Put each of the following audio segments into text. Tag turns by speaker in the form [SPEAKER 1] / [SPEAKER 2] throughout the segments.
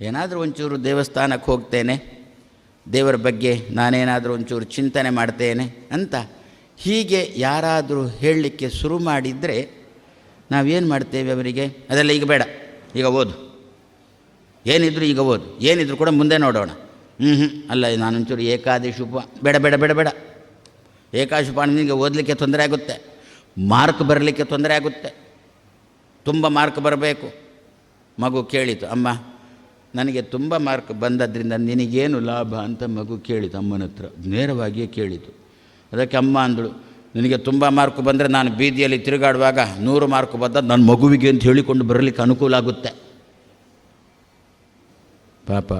[SPEAKER 1] ಏನಾದರೂ ಒಂಚೂರು ದೇವಸ್ಥಾನಕ್ಕೆ ಹೋಗ್ತೇನೆ, ದೇವರ ಬಗ್ಗೆ ನಾನೇನಾದರೂ ಒಂಚೂರು ಚಿಂತನೆ ಮಾಡ್ತೇನೆ ಅಂತ ಹೀಗೆ ಯಾರಾದರೂ ಹೇಳಲಿಕ್ಕೆ ಶುರು ಮಾಡಿದರೆ ನಾವೇನು ಮಾಡ್ತೇವೆ ಅವರಿಗೆ? ಅದೆಲ್ಲ ಈಗ ಬೇಡ, ಈಗ ಓದು. ಏನಿದ್ರು ಈಗ ಓದು, ಏನಿದ್ರು ಕೂಡ ಮುಂದೆ ನೋಡೋಣ. ಹ್ಞೂ ಹ್ಞೂ ಅಲ್ಲ, ನಾನೊಂಚೂರು ಏಕಾದಶಿ ಉಪ ಬೇಡ ಬೇಡ ಬೇಡ ಬೇಡ. ಏಕಾದಶಿ ನಿಮಗೆ ಓದಲಿಕ್ಕೆ ತೊಂದರೆ ಆಗುತ್ತೆ, ಮಾರ್ಕ್ ಬರಲಿಕ್ಕೆ ತೊಂದರೆ ಆಗುತ್ತೆ. ತುಂಬ ಮಾರ್ಕ್ ಬರಬೇಕು. ಮಗು ಕೇಳಿತು, ಅಮ್ಮ ನನಗೆ ತುಂಬ ಮಾರ್ಕ್ ಬಂದದ್ರಿಂದ ನಿನಗೇನು ಲಾಭ ಅಂತ ಮಗು ಕೇಳಿತು, ಅಮ್ಮನ ಹತ್ರ. ನೇರವಾಗಿಯೇ ಕೇಳಿತು. ಅದಕ್ಕೆ ಅಮ್ಮ ಅಂದಳು, ನಿನಗೆ ತುಂಬ ಮಾರ್ಕ್ ಬಂದರೆ ನಾನು ಬೀದಿಯಲ್ಲಿ ತಿರುಗಾಡುವಾಗ ನೂರು ಮಾರ್ಕ್ ಬಂದ ನನ್ನ ಮಗುವಿಗೆ ಅಂತ ಹೇಳಿಕೊಂಡು ಬರಲಿಕ್ಕೆ ಅನುಕೂಲ ಆಗುತ್ತೆ. ಪಾಪ,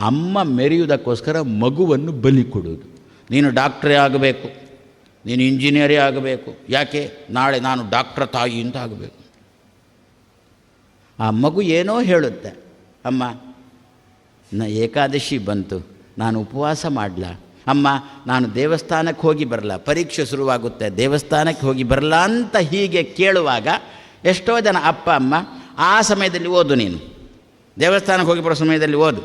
[SPEAKER 1] ಅಮ್ಮ ಮೆರೆಯುವುದಕ್ಕೋಸ್ಕರ ಮಗುವನ್ನು ಬಲಿ ಕೊಡೋದು ನೀನು ಡಾಕ್ಟ್ರೇ ಆಗಬೇಕು, ನೀನು ಇಂಜಿನಿಯರೇ ಆಗಬೇಕು, ಯಾಕೆ? ನಾಳೆ ನಾನು ಡಾಕ್ಟ್ರ ತಾಯಿ ಅಂತ ಆಗಬೇಕು. ಆ ಮಗು ಏನೋ ಹೇಳುತ್ತೆ. ಅಮ್ಮ, ನ ಏಕಾದಶಿ ಬಂತು. ನಾನು ಉಪವಾಸ ಮಾಡಲ? ಅಮ್ಮ, ನಾನು ದೇವಸ್ಥಾನಕ್ಕೆ ಹೋಗಿ ಬರಲ? ಪರೀಕ್ಷೆ ಶುರುವಾಗುತ್ತೆ. ದೇವಸ್ಥಾನಕ್ಕೆ ಹೋಗಿ ಬರಲ ಅಂತ ಹೀಗೆ ಕೇಳುವಾಗ ಎಷ್ಟೋ ಜನ, ಅಪ್ಪ, ಅಮ್ಮ, ಆ ಸಮಯದಲ್ಲಿ ಓದು ನೀನು. ದೇವಸ್ಥಾನಕ್ಕೆ ಹೋಗಿ ಬರೋ ಸಮಯದಲ್ಲಿ ಓದು.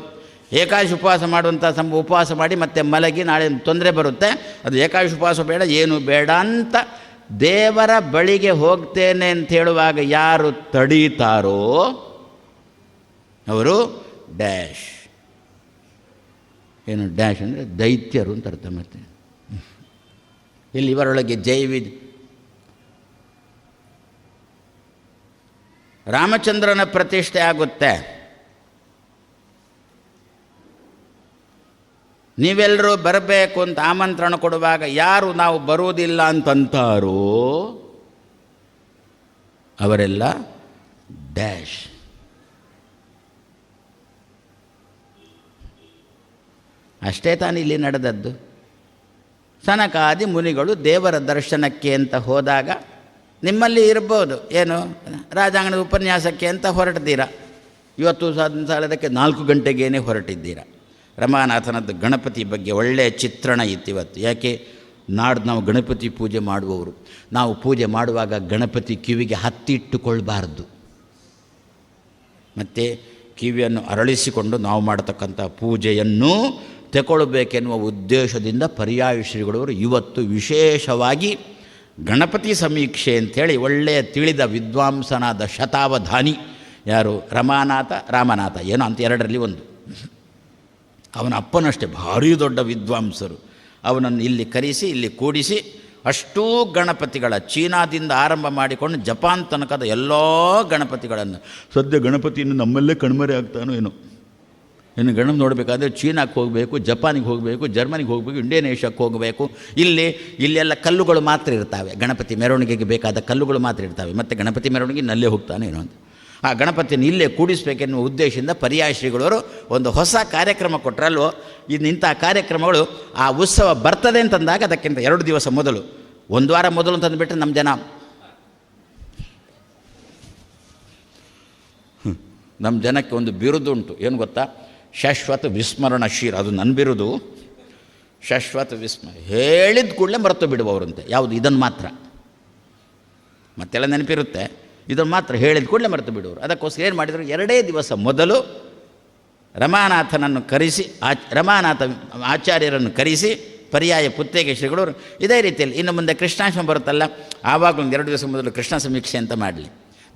[SPEAKER 1] ಏಕಾದಶಿ ಉಪವಾಸ ಮಾಡುವಂಥ ಸಮ ಉಪವಾಸ ಮಾಡಿ ಮತ್ತೆ ಮಲಗಿ ನಾಳೆ ತೊಂದರೆ ಬರುತ್ತೆ. ಅದು ಏಕಾದಶಿ ಉಪವಾಸ ಬೇಡ, ಏನು ಬೇಡ ಅಂತ ದೇವರ ಬಳಿಗೆ ಹೋಗ್ತೇನೆ ಅಂತ ಹೇಳುವಾಗ ಯಾರು ತಡೀತಾರೋ ಅವರು ಡ್ಯಾಶ್. ಏನು ಡ್ಯಾಶ್ ಅಂದರೆ ದೈತ್ಯರು ಅಂತ ಅರ್ಥ ಮತ್ತೆ ಇಲ್ಲಿ ಇವರೊಳಗೆ ಜೈವಿದ್ ರಾಮಚಂದ್ರನ ಪ್ರತಿಷ್ಠೆ ಆಗುತ್ತೆ. ನೀವೆಲ್ಲರೂ ಬರಬೇಕು ಅಂತ ಆಮಂತ್ರಣ ಕೊಡುವಾಗ ಯಾರು ನಾವು ಬರುವುದಿಲ್ಲ ಅಂತಂತಾರೋ ಅವರೆಲ್ಲ ಡ್ಯಾಶ್. ಅಷ್ಟೇ ತಾನು ಇಲ್ಲಿ ನಡೆದದ್ದು. ಸನಕಾದಿ ಮುನಿಗಳು ದೇವರ ದರ್ಶನಕ್ಕೆ ಅಂತ ಹೋದಾಗ ನಿಮ್ಮಲ್ಲಿ ಇರ್ಬೋದು. ಏನು? ರಾಜಾಂಗಣದ ಉಪನ್ಯಾಸಕ್ಕೆ ಅಂತ ಹೊರಟಿದ್ದೀರಾ. ಇವತ್ತು ಸಾಲದಕ್ಕೆ ನಾಲ್ಕು ಗಂಟೆಗೇನೆ ಹೊರಟಿದ್ದೀರಾ. ರಮಾನಾಥನದ್ದು ಗಣಪತಿ ಬಗ್ಗೆ ಒಳ್ಳೆಯ ಚಿತ್ರಣ ಇತ್ತು ಇವತ್ತು. ಯಾಕೆ? ನಾಡ್ದು ನಾವು ಗಣಪತಿ ಪೂಜೆ ಮಾಡುವವರು. ನಾವು ಪೂಜೆ ಮಾಡುವಾಗ ಗಣಪತಿ ಕಿವಿಗೆ ಹತ್ತಿಟ್ಟುಕೊಳ್ಬಾರ್ದು. ಮತ್ತು ಕಿವಿಯನ್ನು ಅರಳಿಸಿಕೊಂಡು ನಾವು ಮಾಡತಕ್ಕಂಥ ಪೂಜೆಯನ್ನು ತಗೊಳ್ಬೇಕೆನ್ನುವ ಉದ್ದೇಶದಿಂದ ಪರ್ಯಾಯ ಶ್ರೀಗಳವರು ಇವತ್ತು ವಿಶೇಷವಾಗಿ ಗಣಪತಿ ಸಮೀಕ್ಷೆ ಅಂಥೇಳಿ ಒಳ್ಳೆಯ ತಿಳಿದ ವಿದ್ವಾಂಸನಾದ ಶತಾವಧಾನಿ. ಯಾರು? ರಮಾನಾಥ, ರಾಮನಾಥ. ಏನೋ ಅಂತ ಎರಡರಲ್ಲಿ ಒಂದು. ಅವನ ಅಪ್ಪನಷ್ಟೇ ಭಾರಿ ದೊಡ್ಡ ವಿದ್ವಾಂಸರು. ಅವನನ್ನು ಇಲ್ಲಿ ಕರೆಸಿ, ಇಲ್ಲಿ ಕೂಡಿಸಿ ಅಷ್ಟೂ ಗಣಪತಿಗಳ ಚೀನಾದಿಂದ ಆರಂಭ ಮಾಡಿಕೊಂಡು ಜಪಾನ್ ತನಕದ ಎಲ್ಲ ಗಣಪತಿಗಳನ್ನು. ಸದ್ಯ ಗಣಪತಿಯನ್ನು ನಮ್ಮಲ್ಲೇ ಕಣ್ಮರೆ ಆಗ್ತಾನೋ ಏನೋ. ಇನ್ನು ಗಣಪ ನೋಡಬೇಕಾದ್ರೆ ಚೀನಾಕ್ಕೆ ಹೋಗಬೇಕು, ಜಪಾನಿಗೆ ಹೋಗಬೇಕು, ಜರ್ಮನಿಗೆ ಹೋಗಬೇಕು ಇಂಡೋನೇಷ್ಯಾಕ್ಕೆ ಹೋಗಬೇಕು. ಇಲ್ಲಿ, ಇಲ್ಲೆಲ್ಲ ಕಲ್ಲುಗಳು ಮಾತ್ರ ಇರ್ತವೆ. ಗಣಪತಿ ಮೆರವಣಿಗೆಗೆ ಬೇಕಾದ ಕಲ್ಲುಗಳು ಮಾತ್ರ ಇರ್ತವೆ. ಮತ್ತು ಗಣಪತಿ ಮೆರವಣಿಗೆ ನಲ್ಲೇ ಹೋಗ್ತಾನೆ ಏನೋ ಅಂತ. ಆ ಗಣಪತಿಯನ್ನು ಇಲ್ಲೇ ಕೂಡಿಸ್ಬೇಕೆನ್ನುವ ಉದ್ದೇಶದಿಂದ ಪರ್ಯಾಯ ಶ್ರೀಗಳವರು ಒಂದು ಹೊಸ ಕಾರ್ಯಕ್ರಮ ಕೊಟ್ಟರಲ್ವೋ ಇದು ಇಂಥ ಕಾರ್ಯಕ್ರಮಗಳು ಆ ಉತ್ಸವ ಬರ್ತದೆ ಅಂತಂದಾಗ ಅದಕ್ಕಿಂತ ಎರಡು ದಿವಸ ಮೊದಲು. ಒಂದು ವಾರ ಮೊದಲು ಅಂತಂದುಬಿಟ್ರೆ ನಮ್ಮ ಜನ. ನಮ್ಮ ಜನಕ್ಕೆ ಒಂದು ಬಿರುದು ಉಂಟು. ಏನು ಗೊತ್ತಾ? ಶಾಶ್ವತ ವಿಸ್ಮರಣಶೀಲ, ಅದು ನನ್ನ ಬಿರುದು ಶಾಶ್ವತ ವಿಸ್ಮರ ಹೇಳಿದ ಕೂಡಲೇ ಮರೆತು ಬಿಡುವವರಂತೆ, ಯಾವುದು ಇದನ್ನು ಮಾತ್ರ. ಮತ್ತೆಲ್ಲ ನೆನಪಿರುತ್ತೆ ಇದನ್ನು ಮಾತ್ರ ಹೇಳಿದ ಕೂಡಲೇ ಮರೆತು ಬಿಡುವರು. ಅದಕ್ಕೋಸ್ಕರ ಏನು ಮಾಡಿದರು, ಎರಡೇ ದಿವಸ ಮೊದಲು ರಮಾನಾಥನನ್ನು ಕರೆಸಿ, ಆಚ, ರಮಾನಾಥ ಆಚಾರ್ಯರನ್ನು ಕರೆಸಿ, ಪರ್ಯಾಯ ಪುತ್ತೇಗೆ ಶ್ರೀಗಳವರು ಇದೇ ರೀತಿಯಲ್ಲಿ, ಇನ್ನು ಮುಂದೆ ಕೃಷ್ಣಾಷ್ಟಮಿ ಬರುತ್ತಲ್ಲ, ಆವಾಗಲೂ ಎರಡು ದಿವಸ ಮೊದಲು ಕೃಷ್ಣ ಸಮೀಕ್ಷೆ ಅಂತ ಮಾಡಲಿ.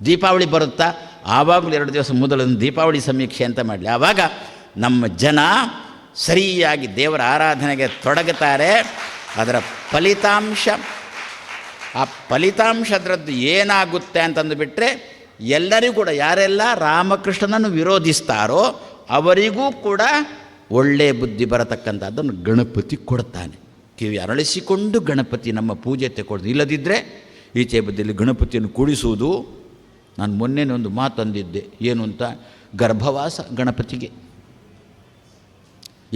[SPEAKER 1] ದೀಪಾವಳಿ ಬರುತ್ತಾ, ಆವಾಗಲೂ ಎರಡು ದಿವಸ ಮೊದಲು ದೀಪಾವಳಿ ಸಮೀಕ್ಷೆ ಅಂತ ಮಾಡಲಿ. ಆವಾಗ ನಮ್ಮ ಜನ ಸರಿಯಾಗಿ ದೇವರ ಆರಾಧನೆಗೆ ತೊಡಗುತ್ತಾರೆ. ಅದರ ಫಲಿತಾಂಶ, ಆ ಫಲಿತಾಂಶ ಅದರದ್ದು ಏನಾಗುತ್ತೆ ಅಂತಂದು ಬಿಟ್ಟರೆ ಎಲ್ಲರಿಗೂ ಕೂಡ ಯಾರೆಲ್ಲ ರಾಮಕೃಷ್ಣನನ್ನು ವಿರೋಧಿಸ್ತಾರೋ ಅವರಿಗೂ ಕೂಡ ಒಳ್ಳೆಯ ಬುದ್ಧಿ ಬರತಕ್ಕಂಥದ್ದನ್ನು ಗಣಪತಿ ಕೊಡ್ತಾನೆ. ಕಿವಿ ಅರಳಿಸಿಕೊಂಡು ಗಣಪತಿ ನಮ್ಮ ಪೂಜೆ ತೆಕೊಡ್ದು ಇಲ್ಲದಿದ್ದರೆ ಈಚೆ ಬದಿಯಲ್ಲಿ ಗಣಪತಿಯನ್ನು ಕೂಡಿಸುವುದು. ನಾನು ಮೊನ್ನೆ ಒಂದು ಮಾತು ಅಂದಿದ್ದೆ. ಏನು ಅಂತ? ಗರ್ಭವಾಸ ಗಣಪತಿಗೆ.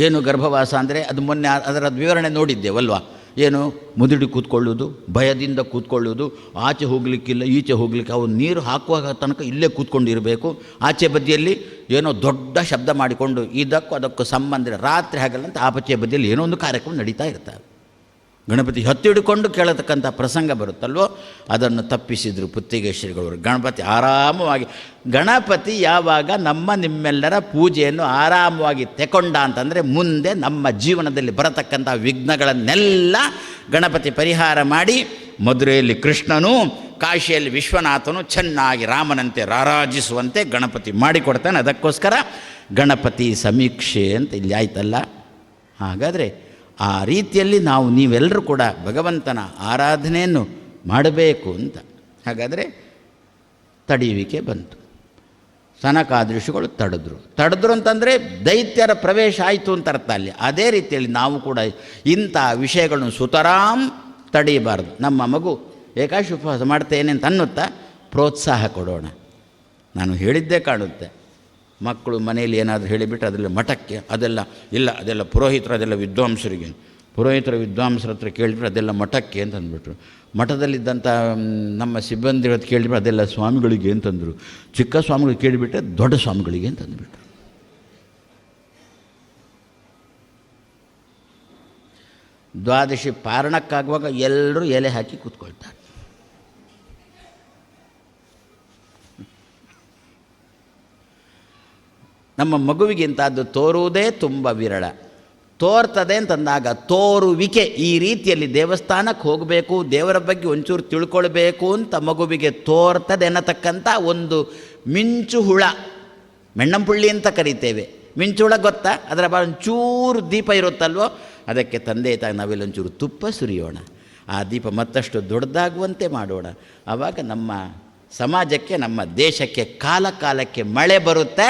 [SPEAKER 1] ಏನು ಗರ್ಭವಾಸ ಅಂದರೆ ಅದು ಮೊನ್ನೆ ಅದರ ವಿವರಣೆ ನೋಡಿದ್ದೇವಲ್ವಾ ಏನು ಮುದುಡಿ ಕೂತ್ಕೊಳ್ಳೋದು ಭಯದಿಂದ ಕೂತ್ಕೊಳ್ಳೋದು ಆಚೆ ಹೋಗಲಿಕ್ಕಿಲ್ಲ, ಈಚೆ ಹೋಗಲಿಕ್ಕೆ ಅವನು ನೀರು ಹಾಕುವಾಗ ತನಕ ಇಲ್ಲೇ ಕೂತ್ಕೊಂಡಿರಬೇಕು ಆಚೆ ಬದಿಯಲ್ಲಿ ಏನೋ ದೊಡ್ಡ ಶಬ್ದ ಮಾಡಿಕೊಂಡು ಇದಕ್ಕೂ ಅದಕ್ಕೂ ಸಂಬಂಧ. ರಾತ್ರಿ ಹಾಗಲ್ಲ ಅಂತ ಆಪಚೆ ಬದಿಯಲ್ಲಿ ಏನೋ ಒಂದು ಕಾರ್ಯಕ್ರಮ ನಡೀತಾ ಇರ್ತವೆ ಗಣಪತಿ ಹತ್ತಿಡ್ಕೊಂಡು ಕೇಳತಕ್ಕಂಥ ಪ್ರಸಂಗ ಬರುತ್ತಲ್ವೋ, ಅದನ್ನು ತಪ್ಪಿಸಿದರು ಪುತ್ತಿಗೇಶ್ವರಿಗಳವರು ಗಣಪತಿ ಆರಾಮವಾಗಿ, ಗಣಪತಿ ಯಾವಾಗ ನಮ್ಮ ನಿಮ್ಮೆಲ್ಲರ ಪೂಜೆಯನ್ನು ಆರಾಮವಾಗಿ ತೆಕೊಂಡ ಅಂತಂದರೆ ಮುಂದೆ ನಮ್ಮ ಜೀವನದಲ್ಲಿ ಬರತಕ್ಕಂಥ ವಿಘ್ನಗಳನ್ನೆಲ್ಲ ಗಣಪತಿ ಪರಿಹಾರ ಮಾಡಿ, ಮಧುರೆಯಲ್ಲಿ ಕೃಷ್ಣನು, ಕಾಶಿಯಲ್ಲಿ ವಿಶ್ವನಾಥನು ಚೆನ್ನಾಗಿ ರಾಮನಂತೆ ರಾರಾಜಿಸುವಂತೆ ಗಣಪತಿ ಮಾಡಿಕೊಡ್ತಾನೆ. ಅದಕ್ಕೋಸ್ಕರ ಗಣಪತಿ ಸಮೀಕ್ಷೆ ಅಂತ ಇಲ್ಲಿ ಆಯ್ತಲ್ಲ? ಹಾಗಾದರೆ ಆ ರೀತಿಯಲ್ಲಿ ನಾವು ನೀವೆಲ್ಲರೂ ಕೂಡ ಭಗವಂತನ ಆರಾಧನೆಯನ್ನು ಮಾಡಬೇಕು ಅಂತ. ಹಾಗಾದರೆ ತಡೆಯುವಿಕೆ ಬಂತು. ಸನಕಾದೃಶಿಗಳು ತಡೆದ್ರು. ತಡೆದ್ರು ಅಂತಂದರೆ ದೈತ್ಯರ ಪ್ರವೇಶ ಆಯಿತು ಅಂತ ಅರ್ಥ ಅಲ್ಲಿ. ಅದೇ ರೀತಿಯಲ್ಲಿ ನಾವು ಕೂಡ ಇಂಥ ವಿಷಯಗಳನ್ನು ಸುತರಾಮ್ ತಡೆಯಬಾರ್ದು. ನಮ್ಮ ಮಗು ಏಕಾಶಿ ಉಪವಾಸ ಮಾಡ್ತೇನೆ ಅಂತ ಅನ್ನುತ್ತಾ ಪ್ರೋತ್ಸಾಹ ಕೊಡೋಣ. ನಾನು ಹೇಳಿದ್ದೇ ಕಾಣುತ್ತೆ. ಮಕ್ಕಳು ಮನೆಯಲ್ಲಿ ಏನಾದರೂ ಹೇಳಿಬಿಟ್ಟು ಅದರಲ್ಲಿ ಮಠಕ್ಕೆ, ಅದೆಲ್ಲ, ಇಲ್ಲ, ಅದೆಲ್ಲ ಪುರೋಹಿತರು, ಅದೆಲ್ಲ ವಿದ್ವಾಂಸರಿಗೆ. ಪುರೋಹಿತರ, ವಿದ್ವಾಂಸರ ಹತ್ರ ಕೇಳಿಬಿಟ್ರೆ ಅದೆಲ್ಲ ಮಠಕ್ಕೆ ಅಂತ ಅಂದ್ಬಿಟ್ರು ಮಠದಲ್ಲಿದ್ದಂಥ ನಮ್ಮ ಸಿಬ್ಬಂದಿ ಹತ್ರ ಕೇಳಿಬಿಟ್ರೆ ಅದೆಲ್ಲ ಸ್ವಾಮಿಗಳಿಗೆ ಅಂತಂದರು. ಚಿಕ್ಕ ಸ್ವಾಮಿಗಳಿಗೆ ಕೇಳಿಬಿಟ್ಟೆ ದೊಡ್ಡ ಸ್ವಾಮಿಗಳಿಗೆ ಅಂತ ಅಂದ್ಬಿಟ್ರು ದ್ವಾದಶಿ ಪಾರಣಕ್ಕಾಗುವಾಗ ಎಲ್ಲರೂ ಎಲೆ ಹಾಕಿ ಕೂತ್ಕೊಳ್ತಾರೆ. ನಮ್ಮ ಮಗುವಿಗೆ ಇಂಥದ್ದು ತೋರುವುದೇ ತುಂಬ ವಿರಳ. ತೋರ್ತದೆ ಅಂತಂದಾಗ ತೋರುವಿಕೆ ಈ ರೀತಿಯಲ್ಲಿ ದೇವಸ್ಥಾನಕ್ಕೆ ಹೋಗಬೇಕು, ದೇವರ ಬಗ್ಗೆ ಒಂಚೂರು ತಿಳ್ಕೊಳ್ಬೇಕು ಅಂತ ಮಗುವಿಗೆ ತೋರ್ತದೆ ಅನ್ನತಕ್ಕಂಥ ಒಂದು ಮಿಂಚು ಹುಳ, ಮೆಣ್ಣಂಪುಳ್ಳಿ ಅಂತ ಕರಿತೇವೆ. ಮಿಂಚು ಹುಳ ಗೊತ್ತಾ? ಅದರ ಬಾ ಒಂಚೂರು ದೀಪ ಇರುತ್ತಲ್ವೋ? ಅದಕ್ಕೆ ತಂದೆ ತಾಯಿ ನಾವೆಲ್ಲ ಒಂಚೂರು ತುಪ್ಪ ಸುರಿಯೋಣ. ಆ ದೀಪ ಮತ್ತಷ್ಟು ದೊಡ್ಡದಾಗುವಂತೆ ಮಾಡೋಣ. ಆವಾಗ ನಮ್ಮ ಸಮಾಜಕ್ಕೆ, ನಮ್ಮ ದೇಶಕ್ಕೆ ಕಾಲ ಕಾಲಕ್ಕೆ ಮಳೆ ಬರುತ್ತೆ.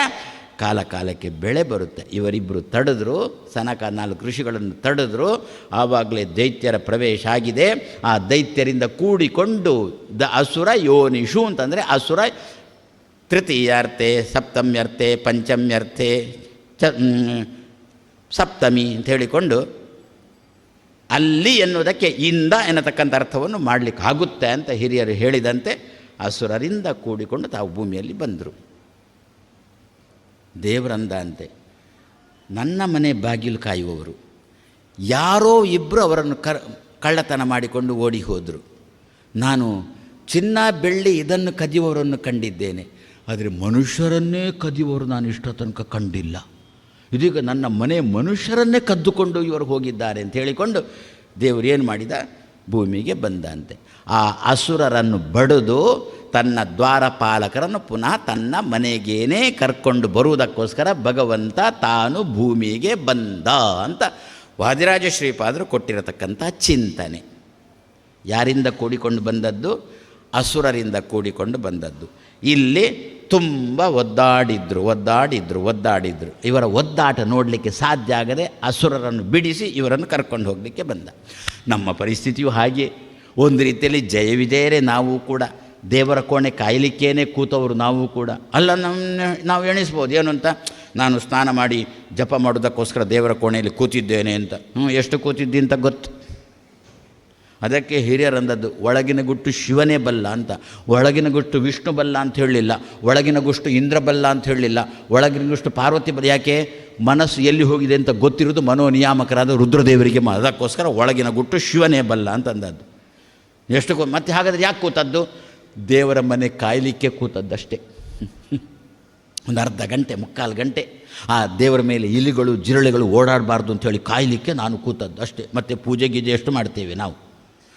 [SPEAKER 1] ಕಾಲ ಕಾಲಕ್ಕೆ ಬೆಳೆ ಬರುತ್ತೆ. ಇವರಿಬ್ಬರು ತಡೆದ್ರು, ಸನಕ ನಾಲ್ಕು ಋಷಿಗಳನ್ನು ತಡೆದ್ರು, ಆವಾಗಲೇ ದೈತ್ಯರ ಪ್ರವೇಶ ಆಗಿದೆ. ಆ ದೈತ್ಯರಿಂದ ಕೂಡಿಕೊಂಡು ದ ಅಸುರ ಯೋನಿಷು ಅಂತಂದರೆ ಅಸುರ ತೃತೀಯಾರ್ಥೆ ಸಪ್ತಮ್ಯರ್ಥೆ ಪಂಚಮ್ಯರ್ಥೆ ಚ ಸಪ್ತಮಿ ಅಂತ ಹೇಳಿಕೊಂಡು ಅಲ್ಲಿ ಎನ್ನುವುದಕ್ಕೆ ಇಂದ ಎನ್ನತಕ್ಕಂಥ ಅರ್ಥವನ್ನು ಮಾಡಲಿಕ್ಕಾಗುತ್ತೆ ಅಂತ ಹಿರಿಯರು ಹೇಳಿದಂತೆ ಅಸುರರಿಂದ ಕೂಡಿಕೊಂಡು ತಾವು ಭೂಮಿಯಲ್ಲಿ ಬಂದರು. ದೇವರಂದ ಅಂತೆ ನನ್ನ ಮನೆ ಬಾಗಿಲು ಕಾಯುವವರು. ಯಾರೋ ಇಬ್ಬರು ಅವರನ್ನು ಕರ್, ಕಳ್ಳತನ ಮಾಡಿಕೊಂಡು ಓಡಿ ಹೋದರು. ನಾನು ಚಿನ್ನ ಬೆಳ್ಳಿ ಇದನ್ನು ಕದಿಯುವವರನ್ನು ಕಂಡಿದ್ದೇನೆ. ಆದರೆ ಮನುಷ್ಯರನ್ನೇ ಕದಿಯುವವರು ನಾನು ಇಷ್ಟ ತನಕ ಕಂಡಿಲ್ಲ. ಇದೀಗ ನನ್ನ ಮನೆ ಮನುಷ್ಯರನ್ನೇ ಕದ್ದುಕೊಂಡು ಇವರು ಹೋಗಿದ್ದಾರೆ ಅಂತ ಹೇಳಿಕೊಂಡು ದೇವರು ಏನು ಮಾಡಿದ? ಭೂಮಿಗೆ ಬಂದಂತೆ. ಆ ಅಸುರರನ್ನು ಬಡಿದು ತನ್ನ ದ್ವಾರಪಾಲಕರನ್ನು ಪುನಃ ತನ್ನ ಮನೆಗೇನೆ ಕರ್ಕೊಂಡು ಬರುವುದಕ್ಕೋಸ್ಕರ ಭಗವಂತ ತಾನು ಭೂಮಿಗೆ ಬಂದ ಅಂತ ವಾದಿರಾಜ ಶ್ರೀಪಾದರು ಕೊಟ್ಟಿರತಕ್ಕಂಥ ಚಿಂತನೆ. ಯಾರಿಂದ ಕೂಡಿಕೊಂಡು ಬಂದದ್ದು? ಅಸುರರಿಂದ ಕೂಡಿಕೊಂಡು ಬಂದದ್ದು. ಇಲ್ಲಿ ತುಂಬ ಒದ್ದಾಡಿದ್ರು ಒದ್ದಾಡಿದ್ರು ಒದ್ದಾಡಿದ್ರು. ಇವರ ಒದ್ದಾಟ ನೋಡಲಿಕ್ಕೆ ಸಾಧ್ಯ ಆಗದೆ ಅಸುರರನ್ನು ಬಿಡಿಸಿ ಇವರನ್ನು ಕರ್ಕೊಂಡು ಹೋಗಲಿಕ್ಕೆ ಬಂದ. ನಮ್ಮ ಪರಿಸ್ಥಿತಿಯು ಹಾಗೆ ಒಂದು ರೀತಿಯಲ್ಲಿ ಜಯವಿದೆಯರೇ ನಾವು ಕೂಡ ದೇವರ ಕೋಣೆ ಕಾಯಲಿಕ್ಕೇನೆ ಕೂತವರು ನಾವು ಕೂಡ. ಅಲ್ಲ ನಮ್ಮ ನಾವು ಎಣಿಸ್ಬೋದು. ಏನು ಅಂತ? ನಾನು ಸ್ನಾನ ಮಾಡಿ ಜಪ ಮಾಡೋದಕ್ಕೋಸ್ಕರ ದೇವರ ಕೋಣೆಯಲ್ಲಿ ಕೂತಿದ್ದೇನೆ ಅಂತ. ಹ್ಞೂ ಎಷ್ಟು ಕೂತಿದ್ದಿ ಅಂತ ಗೊತ್ತು? ಅದಕ್ಕೆ ಹಿರಿಯರಂದದ್ದು ಒಳಗಿನ ಗುಟ್ಟು ಶಿವನೇ ಬಲ್ಲ ಅಂತ. ಒಳಗಿನ ಗುಟ್ಟು ವಿಷ್ಣು ಬಲ್ಲ ಅಂತ ಹೇಳಲಿಲ್ಲ. ಒಳಗಿನ ಗುಷ್ಟು ಇಂದ್ರ ಬಲ್ಲ ಅಂತ ಹೇಳಲಿಲ್ಲ. ಒಳಗಿನ ಗುಷ್ಟು ಪಾರ್ವತಿ ಬಲ್ಲ. ಯಾಕೆ? ಮನಸ್ಸು ಎಲ್ಲಿ ಹೋಗಿದೆ ಅಂತ ಗೊತ್ತಿರೋದು ಮನೋನಿಯಾಮಕರಾದ ರುದ್ರದೇವರಿಗೆ ಅದಕ್ಕೋಸ್ಕರ ಒಳಗಿನ ಗುಟ್ಟು ಶಿವನೇ ಬಲ್ಲ ಅಂತ ಅಂದದ್ದು. ಎಷ್ಟು ಕೂ ಮತ್ತೆ ಹಾಗಾದರೆ ಯಾಕೆ ಕೂತದ್ದು? ದೇವರ ಮನೆ ಕಾಯಲಿಕ್ಕೆ ಕೂತದ್ದಷ್ಟೇ. ಒಂದು ಅರ್ಧ ಗಂಟೆ, ಮುಕ್ಕಾಲು ಗಂಟೆ. ಆ ದೇವರ ಮೇಲೆ ಇಲಿಗಳು, ಜಿರಳೆಗಳು ಓಡಾಡಬಾರ್ದು ಅಂತೇಳಿ ಕಾಯಲಿಕ್ಕೆ ನಾನು ಕೂತದ್ದು ಅಷ್ಟೇ ಮತ್ತು ಪೂಜೆ ಗೀಜೆ ಎಷ್ಟು ಮಾಡ್ತೇವೆ ನಾವು?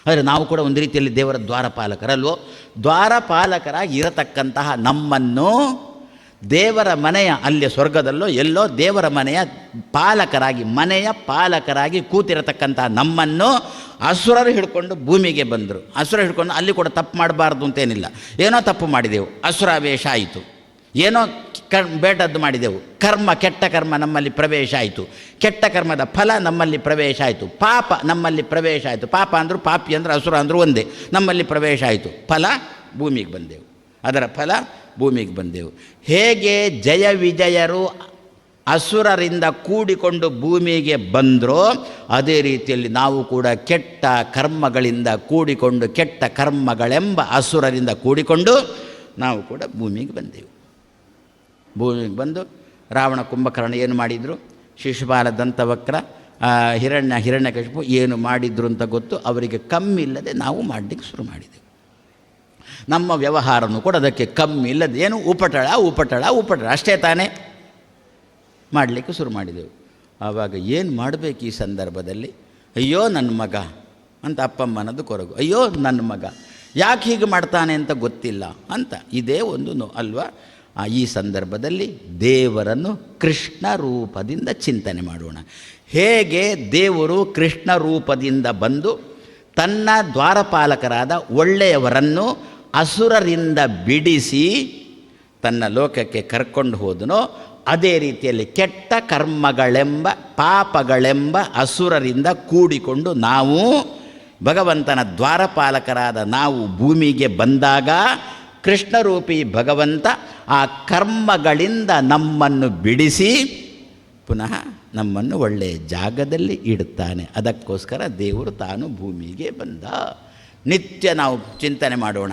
[SPEAKER 1] ಆದರೆ ನಾವು ಕೂಡ ಒಂದು ರೀತಿಯಲ್ಲಿ ದೇವರ ದ್ವಾರಪಾಲಕರಲ್ವೋ? ದ್ವಾರಪಾಲಕರಾಗಿ ಇರತಕ್ಕಂತಹ ನಮ್ಮನ್ನು ದೇವರ ಮನೆಯ ಅಲ್ಲಿ ಸ್ವರ್ಗದಲ್ಲೋ ಎಲ್ಲೋ ದೇವರ ಮನೆಯ ಪಾಲಕರಾಗಿ ಮನೆಯ ಪಾಲಕರಾಗಿ ಕೂತಿರತಕ್ಕಂಥ ನಮ್ಮನ್ನು ಅಸುರರು ಹಿಡ್ಕೊಂಡು ಭೂಮಿಗೆ ಬಂದರು. ಅಸುರ ಹಿಡ್ಕೊಂಡು ಅಲ್ಲಿ ಕೂಡ ತಪ್ಪು ಮಾಡಬಾರ್ದು ಅಂತೇನಿಲ್ಲ. ಏನೋ ತಪ್ಪು ಮಾಡಿದೆವು. ಅಸುರಾವೇಶ ಆಯಿತು. ಏನೋ ಕ ಬೇಟದ್ದು ಮಾಡಿದೆವು. ಕರ್ಮ, ಕೆಟ್ಟ ಕರ್ಮ ನಮ್ಮಲ್ಲಿ ಪ್ರವೇಶ ಆಯಿತು. ಕೆಟ್ಟ ಕರ್ಮದ ಫಲ ನಮ್ಮಲ್ಲಿ ಪ್ರವೇಶ ಆಯಿತು. ಪಾಪ ನಮ್ಮಲ್ಲಿ ಪ್ರವೇಶ ಆಯಿತು. ಪಾಪ ಅಂದರು ಪಾಪಿ ಅಂದರೆ ಅಸುರ ಅಂದರು ಒಂದೇ. ನಮ್ಮಲ್ಲಿ ಪ್ರವೇಶ ಆಯಿತು. ಫಲ ಭೂಮಿಗೆ ಬಂದೆವು. ಅದರ ಫಲ ಭೂಮಿಗೆ ಬಂದೆವು. ಹೇಗೆ ಜಯ ವಿಜಯರು ಅಸುರರಿಂದ ಕೂಡಿಕೊಂಡು ಭೂಮಿಗೆ ಬಂದರೋ, ಅದೇ ರೀತಿಯಲ್ಲಿ ನಾವು ಕೂಡ ಕೆಟ್ಟ ಕರ್ಮಗಳಿಂದ ಕೂಡಿಕೊಂಡು, ಕೆಟ್ಟ ಕರ್ಮಗಳೆಂಬ ಅಸುರರಿಂದ ಕೂಡಿಕೊಂಡು ನಾವು ಕೂಡ ಭೂಮಿಗೆ ಬಂದೆವು. ಭೂಮಿಗೆ ಬಂದು ರಾವಣ ಕುಂಭಕರ್ಣ ಏನು ಮಾಡಿದರು? ಶಿಶುಪಾಲ ದಂತವಕ್ರ ಹಿರಣ್ಯ ಹಿರಣ್ಯಕಶಿಪು ಏನು ಮಾಡಿದ್ರು ಅಂತ ಗೊತ್ತು, ಅವರಿಗೆ ಕಮ್ಮಿ ಇಲ್ಲದೆ ನಾವು ಮಾಡಲಿಕ್ಕೆ ಶುರು ಮಾಡಿದೆವು. ನಮ್ಮ ವ್ಯವಹಾರನೂ ಕೂಡ ಅದಕ್ಕೆ ಕಮ್ಮಿ ಇಲ್ಲದೆ ಏನು ಉಪಟಳ ಉಪಟಳ ಉಪಟಳ, ಅಷ್ಟೇ ತಾನೇ ಮಾಡಲಿಕ್ಕೆ ಶುರು ಮಾಡಿದೆವು. ಆವಾಗ ಏನು ಮಾಡಬೇಕು ಈ ಸಂದರ್ಭದಲ್ಲಿ? ಅಯ್ಯೋ ನನ್ನ ಮಗ ಅಂತ ಅಪ್ಪಮ್ಮನದು ಕೊರಗು. ಅಯ್ಯೋ ನನ್ನ ಮಗ ಯಾಕೆ ಹೀಗೆ ಮಾಡ್ತಾನೆ ಅಂತ ಗೊತ್ತಿಲ್ಲ ಅಂತ. ಇದೇ ಒಂದು ನೋ, ಅಲ್ವಾ? ಈ ಸಂದರ್ಭದಲ್ಲಿ ದೇವರನ್ನು ಕೃಷ್ಣ ರೂಪದಿಂದ ಚಿಂತನೆ ಮಾಡೋಣ. ಹೇಗೆ ದೇವರು ಕೃಷ್ಣ ರೂಪದಿಂದ ಬಂದು ತನ್ನ ದ್ವಾರಪಾಲಕರಾದ ಒಳ್ಳೆಯವರನ್ನು ಅಸುರರಿಂದ ಬಿಡಿಸಿ ತನ್ನ ಲೋಕಕ್ಕೆ ಕರ್ಕೊಂಡು ಹೋದನೋ, ಅದೇ ರೀತಿಯಲ್ಲಿ ಕೆಟ್ಟ ಕರ್ಮಗಳೆಂಬ, ಪಾಪಗಳೆಂಬ ಅಸುರರಿಂದ ಕೂಡಿಕೊಂಡು ನಾವು ಭಗವಂತನ ದ್ವಾರಪಾಲಕರಾದ ನಾವು ಭೂಮಿಗೆ ಬಂದಾಗ ಕೃಷ್ಣರೂಪಿ ಭಗವಂತ ಆ ಕರ್ಮಗಳಿಂದ ನಮ್ಮನ್ನು ಬಿಡಿಸಿ ಪುನಃ ನಮ್ಮನ್ನು ಒಳ್ಳೆಯ ಜಾಗದಲ್ಲಿ ಇಡುತ್ತಾನೆ. ಅದಕ್ಕೋಸ್ಕರ ದೇವರು ತಾನು ಭೂಮಿಗೆ ಬಂದ. ನಿತ್ಯ ನಾವು ಚಿಂತನೆ ಮಾಡೋಣ.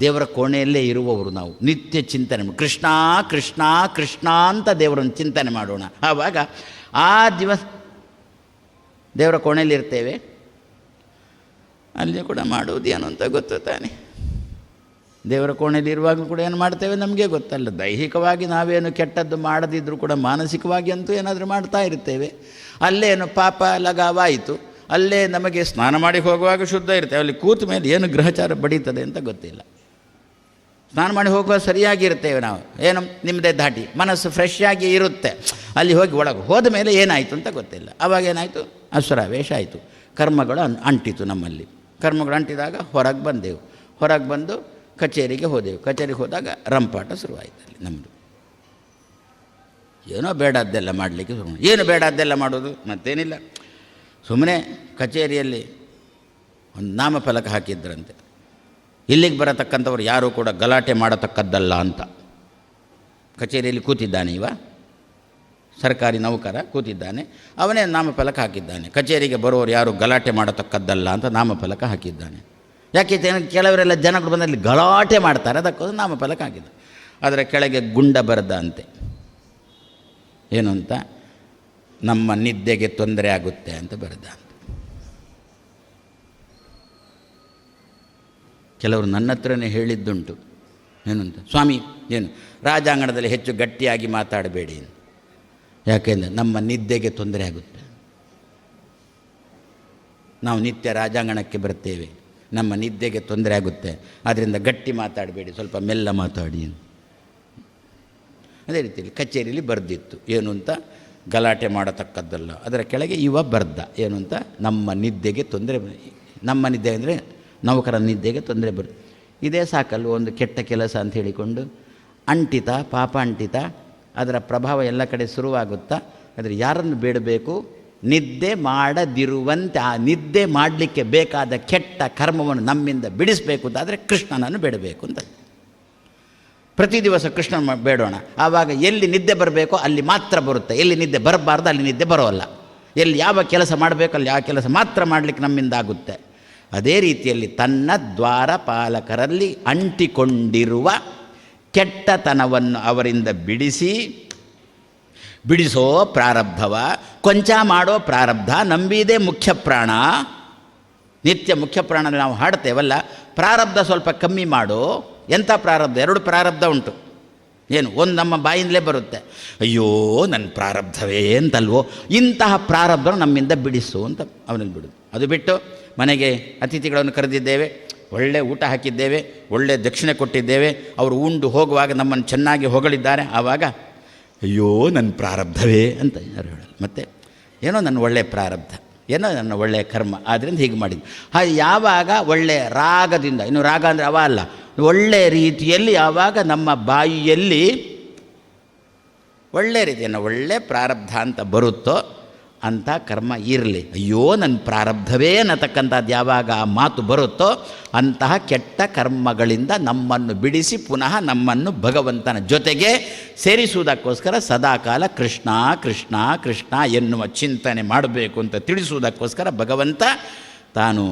[SPEAKER 1] ದೇವರ ಕೋಣೆಯಲ್ಲೇ ಇರುವವರು ನಾವು. ನಿತ್ಯ ಚಿಂತನೆ ಕೃಷ್ಣ ಕೃಷ್ಣ ಕೃಷ್ಣ ಅಂತ ದೇವರನ್ನು ಚಿಂತನೆ ಮಾಡೋಣ. ಆವಾಗ ಆ ದಿವಸ ದೇವರ ಕೋಣೆಯಲ್ಲಿ ಇರ್ತೇವೆ. ಅಲ್ಲಿ ಕೂಡ ಮಾಡುವುದು ಏನು ಅಂತ ಗೊತ್ತು ತಾನೆ. ದೇವರ ಕೋಣೆಯಲ್ಲಿ ಇರುವಾಗಲೂ ಕೂಡ ಏನು ಮಾಡ್ತೇವೆ ನಮಗೆ ಗೊತ್ತಲ್ಲ. ದೈಹಿಕವಾಗಿ ನಾವೇನು ಕೆಟ್ಟದ್ದು ಮಾಡದಿದ್ದರೂ ಕೂಡ ಮಾನಸಿಕವಾಗಿ ಅಂತೂ ಏನಾದರೂ ಮಾಡ್ತಾ ಇರ್ತೇವೆ. ಅಲ್ಲೇನು ಪಾಪ ಲಗಾವಾಯಿತು. ಅಲ್ಲೇ ನಮಗೆ ಸ್ನಾನ ಮಾಡಿ ಹೋಗುವಾಗ ಶುದ್ಧ ಇರ್ತೇವೆ. ಅಲ್ಲಿ ಕೂತ ಮೇಲೆ ಏನು ಗ್ರಹಚಾರ ಬಡೀತದೆ ಅಂತ ಗೊತ್ತಿಲ್ಲ. ಸ್ನಾನ ಮಾಡಿ ಹೋಗುವಾಗ ಸರಿಯಾಗಿರ್ತೇವೆ ನಾವು. ಏನು? ನಿಮ್ಮದೇ ದಾಟಿ. ಮನಸ್ಸು ಫ್ರೆಶ್ ಆಗಿ ಇರುತ್ತೆ. ಅಲ್ಲಿ ಹೋಗಿ ಒಳಗೆ. ಹೋದ ಮೇಲೆ ಏನಾಯಿತು ಅಂತ ಗೊತ್ತಿಲ್ಲ. ಅವಾಗ ಏನಾಯಿತು? ಅಸುರಾವೇಶ ಆಯಿತು. ಕರ್ಮಗಳು ಅನ್- ಅಂಟಿತು ನಮ್ಮಲ್ಲಿ. ಕರ್ಮಗಳು ಅಂಟಿದಾಗ ಹೊರಗೆ ಬಂದೆವು. ಹೊರಗೆ ಬಂದು ಕಚೇರಿಗೆ ಹೋದೆವು. ಕಚೇರಿಗೆ ಹೋದಾಗ ರಂಪಾಟ ಶುರುವಾಯಿತು ಅಲ್ಲಿ ನಮ್ಮದು ಏನೋ ಬೇಡದ್ದೆಲ್ಲ ಮಾಡಲಿಕ್ಕೆ ಸುಮ್ಮನೆ ಏನು ಬೇಡದ್ದೆಲ್ಲ ಮಾಡೋದು? ಮತ್ತೇನಿಲ್ಲ. ಸುಮ್ಮನೆ ಕಚೇರಿಯಲ್ಲಿ ಒಂದು ನಾಮಫಲಕ ಹಾಕಿದ್ರಂತೆ. ಇಲ್ಲಿಗೆ ಬರತಕ್ಕಂಥವ್ರು ಯಾರೂ ಕೂಡ ಗಲಾಟೆ ಮಾಡತಕ್ಕದ್ದಲ್ಲ ಅಂತ. ಕಚೇರಿಯಲ್ಲಿ ಕೂತಿದ್ದಾನೆ ಇವ. ಸರ್ಕಾರಿ ನೌಕರ ಕೂತಿದ್ದಾನೆ. ಅವನೇ ನಾಮಫಲಕ ಹಾಕಿದ್ದಾನೆ. ಕಚೇರಿಗೆ ಬರೋರು ಯಾರು ಗಲಾಟೆ ಮಾಡತಕ್ಕದ್ದಲ್ಲ ಅಂತ ನಾಮಫಲಕ ಹಾಕಿದ್ದಾನೆ. ಯಾಕೆ ಕೆಲವರೆಲ್ಲ ಜನಗಳು ಬಂದಲ್ಲಿ ಗಲಾಟೆ ಮಾಡ್ತಾರೆ, ಅದಕ್ಕೋಸ್ಕರ ನಾಮಫಲಕ ಹಾಕಿದ್ದ ಅದರ ಕೆಳಗೆ ಗುಂಡ ಬರೆದ ಅಂತೆ. ಏನು ಅಂತ ನಮ್ಮ ನಿದ್ದೆಗೆ ತೊಂದರೆ ಆಗುತ್ತೆ ಅಂತ ಬರೆದ. ಕೆಲವರು ನನ್ನ ಹತ್ರನೇ ಹೇಳಿದ್ದುಂಟು. ಏನು ಅಂತ? ಸ್ವಾಮಿ, ಏನು? ರಾಜಾಂಗಣದಲ್ಲಿ ಹೆಚ್ಚು ಗಟ್ಟಿಯಾಗಿ ಮಾತಾಡಬೇಡಿ ಯಾಕೆಂದರೆ ನಮ್ಮ ನಿದ್ದೆಗೆ ತೊಂದರೆ ಆಗುತ್ತೆ. ನಾವು ನಿತ್ಯ ರಾಜಾಂಗಣಕ್ಕೆ ಬರ್ತೇವೆ. ನಮ್ಮ ನಿದ್ದೆಗೆ ತೊಂದರೆ ಆಗುತ್ತೆ. ಆದ್ದರಿಂದ ಗಟ್ಟಿ ಮಾತಾಡಬೇಡಿ, ಸ್ವಲ್ಪ ಮೆಲ್ಲ ಮಾತಾಡಿ. ಅದೇ ರೀತಿಯಲ್ಲಿ ಕಚೇರಿಯಲ್ಲಿ ಬರೆದಿತ್ತು. ಏನು ಅಂತ? ಗಲಾಟೆ ಮಾಡತಕ್ಕದ್ದಲ್ಲ. ಅದರ ಕೆಳಗೆ ಇವ ಬರ್ದ ಏನು ಅಂತ? ನಮ್ಮ ನಿದ್ದೆಗೆ ತೊಂದರೆ, ನಮ್ಮ ನಿದ್ದೆ ಅಂದರೆ ನೌಕರ ನಿದ್ದೆಗೆ ತೊಂದರೆ ಬರುತ್ತೆ ಇದೇ ಸಾಕಲ್ಲ ಒಂದು ಕೆಟ್ಟ ಕೆಲಸ ಅಂತ ಹೇಳಿಕೊಂಡು ಅಂಟಿತ, ಪಾಪ ಅಂಟಿತ, ಅದರ ಪ್ರಭಾವ ಎಲ್ಲ ಕಡೆ ಶುರುವಾಗುತ್ತಾ ಆದರೆ ಯಾರನ್ನು ಬೇಡಬೇಕು? ನಿದ್ದೆ ಮಾಡದಿರುವಂತೆ ಆ ನಿದ್ದೆ ಮಾಡಲಿಕ್ಕೆ ಬೇಕಾದ ಕೆಟ್ಟ ಕರ್ಮವನ್ನು ನಮ್ಮಿಂದ ಬಿಡಿಸಬೇಕು ಅಂತಾದರೆ ಕೃಷ್ಣನನ್ನು ಬೇಡಬೇಕು ಅಂತ. ಪ್ರತಿ ದಿವಸ ಕೃಷ್ಣ ಮ- ಬೇಡೋಣ. ಆವಾಗ ಎಲ್ಲಿ ನಿದ್ದೆ ಬರಬೇಕೋ ಅಲ್ಲಿ ಮಾತ್ರ ಬರುತ್ತೆ. ಎಲ್ಲಿ ನಿದ್ದೆ ಬರಬಾರ್ದು ಅಲ್ಲಿ ನಿದ್ದೆ ಬರೋಲ್ಲ. ಎಲ್ಲಿ ಯಾವ ಕೆಲಸ ಮಾಡಬೇಕು ಅಲ್ಲಿ ಆ ಕೆಲಸ ಮಾತ್ರ ಮಾಡಲಿಕ್ಕೆ ನಮ್ಮಿಂದ ಆಗುತ್ತೆ. ಅದೇ ರೀತಿಯಲ್ಲಿ ತನ್ನ ದ್ವಾರಪಾಲಕರಲ್ಲಿ ಅಂಟಿಕೊಂಡಿರುವ ಕೆಟ್ಟತನವನ್ನು ಅವರಿಂದ ಬಿಡಿಸಿ, ಬಿಡಿಸೋ ಪ್ರಾರಬ್ಧವ, ಕೊಂಚ ಮಾಡೋ ಪ್ರಾರಬ್ಧ, ನಂಬಿದೇ ಮುಖ್ಯ ಪ್ರಾಣ. ನಿತ್ಯ ಮುಖ್ಯ ಪ್ರಾಣ ನಾವು ಹಾಡ್ತೇವಲ್ಲ, ಪ್ರಾರಬ್ಧ ಸ್ವಲ್ಪ ಕಮ್ಮಿ ಮಾಡು, ಎಂಥ ಪ್ರಾರಬ್ಧ? ಎರಡು ಪ್ರಾರಬ್ಧ ಉಂಟು. ಏನು? ಒಂದು ನಮ್ಮ ಬಾಯಿಂದಲೇ ಬರುತ್ತೆ. ಅಯ್ಯೋ ನನ್ನ ಪ್ರಾರಬ್ಧವೇ ಅಂತಲ್ವೋ? ಇಂತಹ ಪ್ರಾರಬ್ಧ ನಮ್ಮಿಂದ ಬಿಡಿಸು ಅಂತ ಅವನಲ್ಲಿ ಬಿಡುದು. ಅದು ಬಿಟ್ಟು ಮನೆಗೆ ಅತಿಥಿಗಳನ್ನು ಕರೆದಿದ್ದೇವೆ, ಒಳ್ಳೆ ಊಟ ಹಾಕಿದ್ದೇವೆ, ಒಳ್ಳೆ ದಕ್ಷಿಣೆ ಕೊಟ್ಟಿದ್ದೇವೆ. ಅವರು ಉಂಡು ಹೋಗುವಾಗ ನಮ್ಮನ್ನು ಚೆನ್ನಾಗಿ ಹೊಗಳಿದ್ದಾರೆ. ಆವಾಗ, ಅಯ್ಯೋ ನನ್ನ ಪ್ರಾರಬ್ಧವೇ ಅಂತ ಯಾರು ಹೇಳೋದು ಮತ್ತು, ಏನೋ ನನ್ನ ಒಳ್ಳೆಯ ಪ್ರಾರಬ್ಧ, ಏನೋ ನನ್ನ ಒಳ್ಳೆಯ ಕರ್ಮ ಆದ್ದರಿಂದ ಹೀಗೆ ಮಾಡಿದ್ದು ಹಾಗೆ ಯಾವಾಗ ಒಳ್ಳೆಯ ರಾಗದಿಂದ, ಇನ್ನು ರಾಗ ಅಂದರೆ ಅವ ಅಲ್ಲ ಒಳ್ಳೆಯ ರೀತಿಯಲ್ಲಿ ಯಾವಾಗ ನಮ್ಮ ಬಾಯಿಯಲ್ಲಿ ಒಳ್ಳೆಯ ರೀತಿಯನ್ನು, ಒಳ್ಳೆ ಪ್ರಾರಬ್ಧ ಅಂತ ಬರುತ್ತೋ ಅಂಥ ಕರ್ಮ ಇರಲಿ. ಅಯ್ಯೋ ನನ್ನ ಪ್ರಾರಬ್ಧವೇ ಅನ್ನತಕ್ಕಂಥದ್ದು ಯಾವಾಗ ಆ ಮಾತು ಬರುತ್ತೋ ಅಂತಹ ಕೆಟ್ಟ ಕರ್ಮಗಳಿಂದ ನಮ್ಮನ್ನು ಬಿಡಿಸಿ ಪುನಃ ನಮ್ಮನ್ನು ಭಗವಂತನ ಜೊತೆಗೆ ಸೇರಿಸುವುದಕ್ಕೋಸ್ಕರ ಸದಾಕಾಲ ಕೃಷ್ಣ ಕೃಷ್ಣ ಕೃಷ್ಣ ಎನ್ನುವ ಚಿಂತನೆ ಮಾಡಬೇಕು ಅಂತ ತಿಳಿಸುವುದಕ್ಕೋಸ್ಕರ ಭಗವಂತ ತಾನು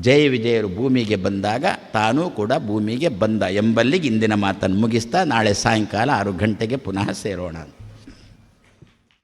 [SPEAKER 1] ಜಯ ವಿಜಯರು ಭೂಮಿಗೆ ಬಂದಾಗ ತಾನೂ ಕೂಡ ಭೂಮಿಗೆ ಬಂದ ಎಂಬಲ್ಲಿಗೆ ಇಂದಿನ ಮಾತನ್ನು ಮುಗಿಸ್ತಾ ನಾಳೆ ಸಾಯಂಕಾಲ ಆರು ಗಂಟೆಗೆ ಪುನಃ ಸೇರೋಣ